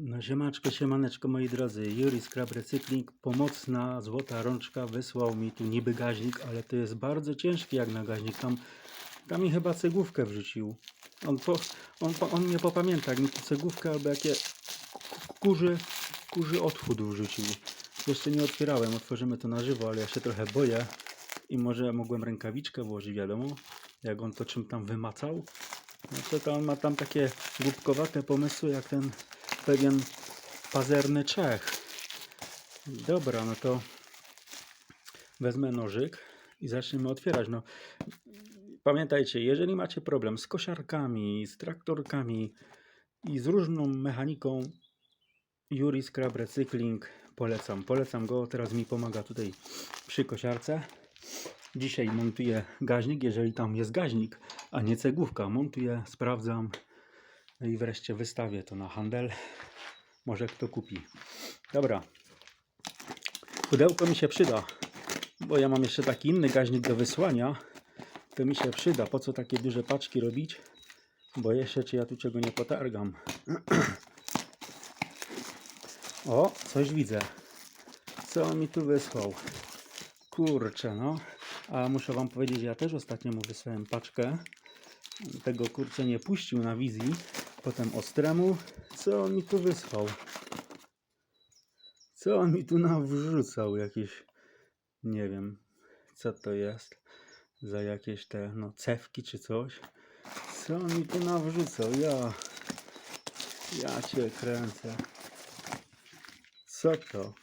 No siemaczko, siemaneczko moi drodzy, Juri Scrap Recykling, pomocna złota rączka wysłał mi tu niby gaźnik, ale to jest bardzo ciężki jak na gaźnik, tam, tam mi chyba cegłówkę wrzucił. On, po, on, on mnie popamięta, jak mi tu cegłówkę albo jakie ku- kurzy, kurzy odchód wrzucił. Jeszcze nie otwierałem, otworzymy to na żywo, ale ja się trochę boję i może mogłem rękawiczkę włożyć, wiadomo, jak on to czym tam wymacał. No to on ma tam takie głupkowate pomysły, jak ten pewien pazerny Czech. Dobra, no to wezmę nożyk i zaczniemy otwierać. No, pamiętajcie, jeżeli macie problem z kosiarkami, z traktorkami i z różną mechaniką, Juri Scrap Recykling polecam. Polecam go, teraz mi pomaga tutaj przy kosiarce. Dzisiaj montuję gaźnik, jeżeli tam jest gaźnik, a nie cegłówka. Montuję, sprawdzam no i wreszcie wystawię to na handel. Może kto kupi. Dobra. Pudełko mi się przyda, bo ja mam jeszcze taki inny gaźnik do wysłania. To mi się przyda. Po co takie duże paczki robić? Boję się, czy ja tu czego nie potargam. O, coś widzę. Co on mi tu wysłał? Kurczę, no. A muszę wam powiedzieć, ja też ostatnio mu wysłałem paczkę. Tego kurczę nie puścił na wizji. Potem ostremu. Co on mi tu wysłał? Co on mi tu nawrzucał? Jakieś, nie wiem, co to jest. Za jakieś te, no, cewki czy coś. Co on mi tu nawrzucał? Ja, ja cię kręcę. Co to?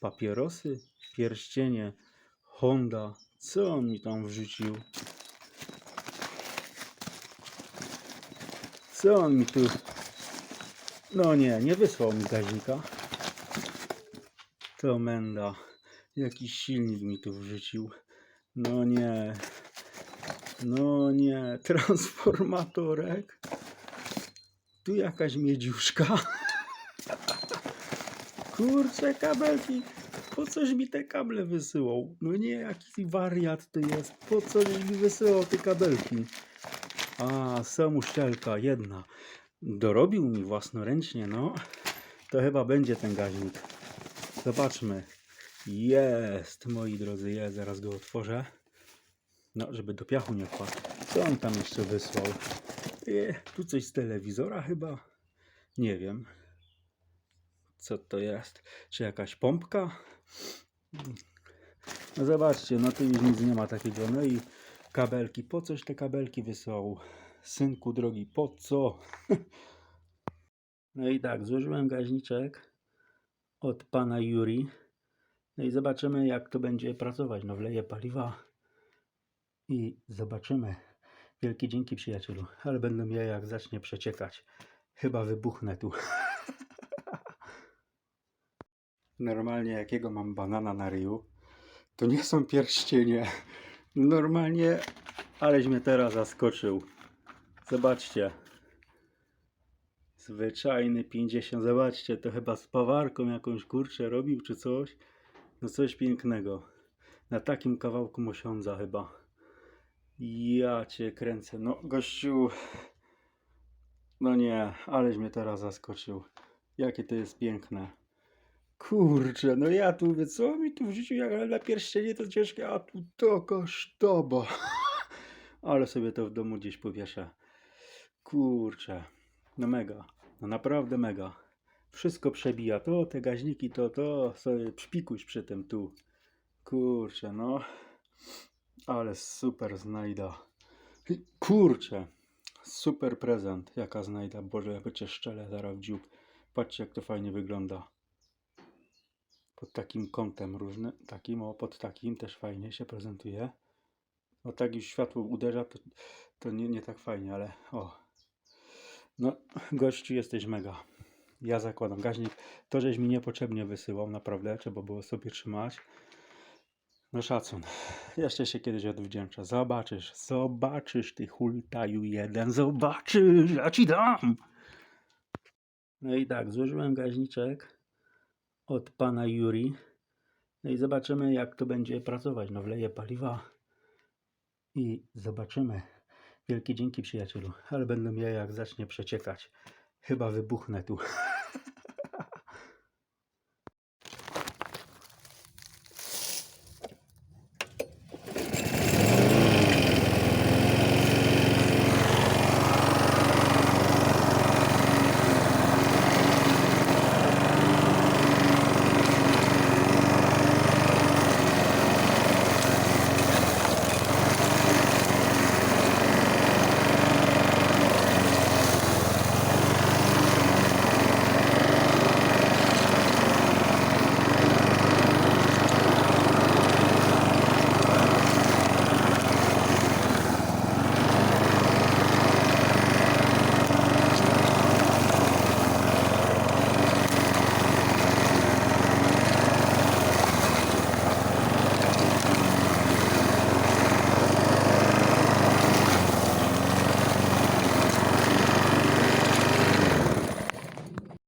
Papierosy? Pierścienie? Honda? Co on mi tam wrzucił? Co on mi tu... No nie, nie wysłał mi gazika. To menda. Jakiś silnik mi tu wrzucił. No nie. No nie. Transformatorek. Tu jakaś miedziuszka. Kurczę, kabelki. Po coś mi te kable wysyłał? No nie, jaki wariat to jest. Po coś mi wysyłał te kabelki? A, samuszczelka, jedna. Dorobił mi własnoręcznie, no. To chyba będzie ten gaźnik. Zobaczmy. Jest, moi drodzy, jest. Zaraz go otworzę. No, żeby do piachu nie wpadł. Co on tam jeszcze wysłał? E, tu coś z telewizora chyba? Nie wiem. Co to jest? Czy jakaś pompka? No zobaczcie, no tu już nic nie ma takiego. No i kabelki. Po coś te kabelki wysłał? Synku drogi, po co? No i tak, złożyłem gaźniczek od pana Yuri. No i zobaczymy, jak to będzie pracować. No wleję paliwa i zobaczymy. Wielkie dzięki przyjacielu, ale będę miał jak zacznie przeciekać. Chyba wybuchnę tu. Normalnie jakiego mam banana na ryju, to nie są pierścienie. Normalnie, aleś mnie teraz zaskoczył. Zobaczcie. Zwyczajny 50. Zobaczcie, to chyba z pawarką jakąś kurczę robił czy coś. No coś pięknego. Na takim kawałku mosiądza chyba. Ja cię kręcę. No gościu. No nie, aleś mnie teraz zaskoczył. Jakie to jest piękne. Kurczę, no ja tu mówię, co mi tu w życiu, jak na pierścienie to ciężkie, a tu taka sztaba. Ale sobie to w domu gdzieś powieszę. Kurczę, no mega, no naprawdę mega. Wszystko przebija, to te gaźniki, to, to sobie przypikuś przy tym tu. Kurczę, no. Ale super znajda. Kurczę, super prezent, jaka znajda. Boże, ja cię szczelę zaraz dziób. Patrzcie, jak to fajnie wygląda. Pod takim kątem różnym, takim, o, pod takim też fajnie się prezentuje. O tak już światło uderza, to, to nie, nie tak fajnie, ale o. No, gościu, jesteś mega. Ja zakładam gaźnik. To, żeś mi niepotrzebnie wysyłał, naprawdę, trzeba było sobie trzymać. No szacun. Jeszcze się kiedyś odwdzięczę. Zobaczysz, zobaczysz ty hultaju jeden, zobaczysz, ja ci dam. No i tak, złożyłem gaźniczek od pana Yuri. No i zobaczymy, jak to będzie pracować. No wleję paliwa i zobaczymy. Wielkie dzięki przyjacielu, ale będę miał jak zacznie przeciekać. Chyba wybuchnę tu.